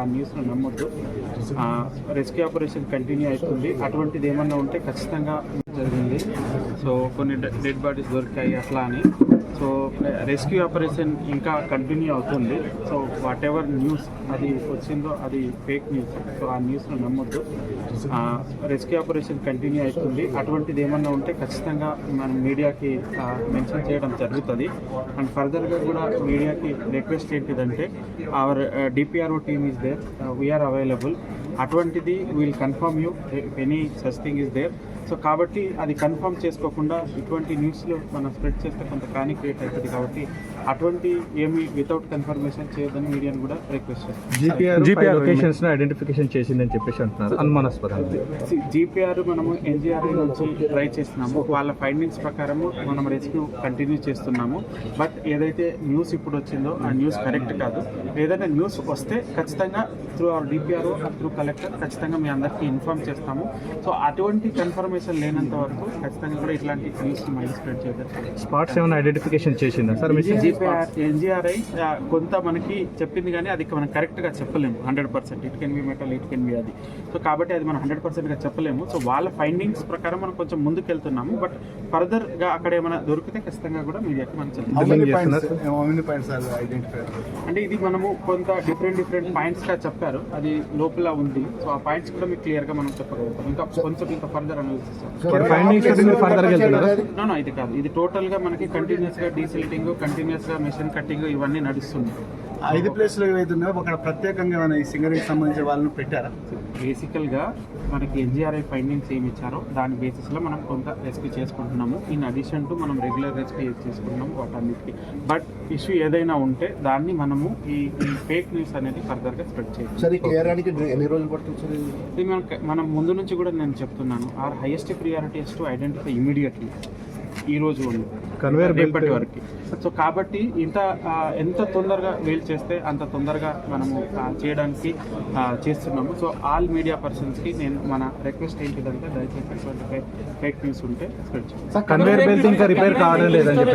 ఆ న్యూస్ను నమ్మొద్దు. Rescue operation continue అవుతుంది. అటువంటిది ఏమన్నా ఉంటే ఖచ్చితంగా జరిగింది. సో కొన్ని డెడ్ బాడీస్ దొరికాయి అట్లా అని. సో రెస్క్యూ ఆపరేషన్ ఇంకా కంటిన్యూ అవుతుంది. సో వాట్ ఎవర్ న్యూస్ అది వచ్చిందో అది ఫేక్ న్యూస్ సో ఆ న్యూస్ను నమ్మొద్దు. రెస్క్యూ ఆపరేషన్ కంటిన్యూ అవుతుంది. అటువంటిది ఏమన్నా ఉంటే ఖచ్చితంగా మనం మీడియాకి మెన్షన్ చేయడం జరుగుతుంది. అండ్ ఫర్దర్గా కూడా మీడియాకి రిక్వెస్ట్ ఏంటిదంటే our DPRO team is there we are available అటువంటిది will confirm you any such thing is there so కాబట్టి అది కన్ఫర్మ్ చేసుకోకుండా ఇటువంటి న్యూస్లు మనం స్ప్రెడ్ చేస్తే కొంత ప్యానిక్ క్రియేట్ అవుతుంది కాబట్టి అటువంటి ఏమి వితౌట్ కన్ఫర్మేషన్ చేయొద్దని మీడియాని కూడా రిక్వెస్ట్ చేస్తాం. జీపీఆర్ జీపీఆర్ లొకేషన్స్ను ఐడెంటిఫికేషన్ చేసిందని చెప్పేసి అంటున్నారు. అనుమానాస్పదంగా. జీపీఆర్ మనము ఎన్జిఆర్ఐ నుంచి ట్రై చేస్తున్నాము. వాళ్ళ ఫైండింగ్స్ ప్రకారము మనం రెస్క్యూ కంటిన్యూ చేస్తున్నాము. బట్ ఏదైతే న్యూస్ ఇప్పుడు వచ్చిందో ఆ న్యూస్ కరెక్ట్ కాదు. ఏదైనా న్యూస్ వస్తే ఖచ్చితంగా through our DPRO through collector ఖచ్చితంగా మీ అందరికీ ఇన్ఫార్మ్ చేస్తాము. సో అటువంటి కన్ఫర్మేషన్ లేనంత వరకు ఖచ్చితంగా కూడా ఇట్లాంటి న్యూస్ మళ్ళీ స్ప్రెడ్ చేయలేదు స్పాట్స్ ఏమైనా ఐడెంటిఫికేషన్ చేసిందా? సార్ ఎన్జిఆర్ఐ కొంత మనకి చెప్పింది కానీ అది మనం కరెక్ట్గా చెప్పలేము. Hundred percent it can be metal it can be అది. సో కాబట్టి అది మనం హండ్రెడ్ పర్సెంట్గా చెప్పలేము. సో వాళ్ళ ఫైండింగ్స్ ప్రకారం మనం కొంచెం ముందుకు వెళ్తున్నాము బట్ ఫర్దర్గా అక్కడ ఏమైనా దొరికితే ఖచ్చితంగా కూడా మీడియాకి మనం చెప్తాం? అంటే ఇది మనము కొంత డిఫరెంట్ డిఫరెంట్ పాయింట్స్గా చెప్పారు. అది లోపల ఉంది. సో ఆ పాయింట్స్ కూడా మీకు క్లియర్గా మనం చెప్పగలుగుతాం. ఇంకా కొంచెం ఇంకా ఫర్దర్ అనాలిసిస్ ఫైండింగ్స్ మీరు ఫర్దర్ వెళ్తున్నారా? నో నో ఇది కాదు. ఇది టోటల్గా మనకి కంటిన్యూస్గా డీసిల్టింగ్ కంటిన్యూస్గా మెషిన్ కట్టింగ్ ఇవన్నీ నడుస్తుంది. ఐదు ప్లేస్లు ఏవైతే ఉన్నాయో అక్కడ ప్రత్యేకంగా సింగరింగ్ సంబంధించిన వాళ్ళని పెట్టారా? బేసికల్గా మనకి ఎన్జిఆర్ఐ ఫైండింగ్స్ ఏమి ఇచ్చారో దాని బేసిస్లో మనం కొంత రెస్క్యూ చేసుకుంటున్నాము. ఇన్ అడిషన్ టు మనం రెగ్యులర్ రెస్క్యూ చేసుకుంటున్నాము వాటన్నిటికి. బట్ ఇష్యూ ఏదైనా ఉంటే దాన్ని మనము ఈ ఫేక్ న్యూస్ అనేది ఫర్దర్గా స్ప్రెడ్ చేయాలి సార్ ఈ క్లియరానికి ఎన్ని రోజులు పడుతుంది సార్ ఇది? ఇది మనం మనం ముందు నుంచి కూడా నేను చెప్తున్నాను. Are highest priorities to identify immediately ఈ రోజు belt- రేపటి వరకు. సో కాబట్టి ఇంత ఎంత తొందరగా వేల్ చేస్తే అంత తొందరగా మనము చేయడానికి చేస్తున్నాము. సో ఆల్ మీడియా పర్సన్స్కి నేను మన రిక్వెస్ట్ ఏంటిదంటే దయచేసి ఫేక్ న్యూస్ ఉంటే కన్వేర్ బెల్ట్ ఇంకా రిపేర్ లేదని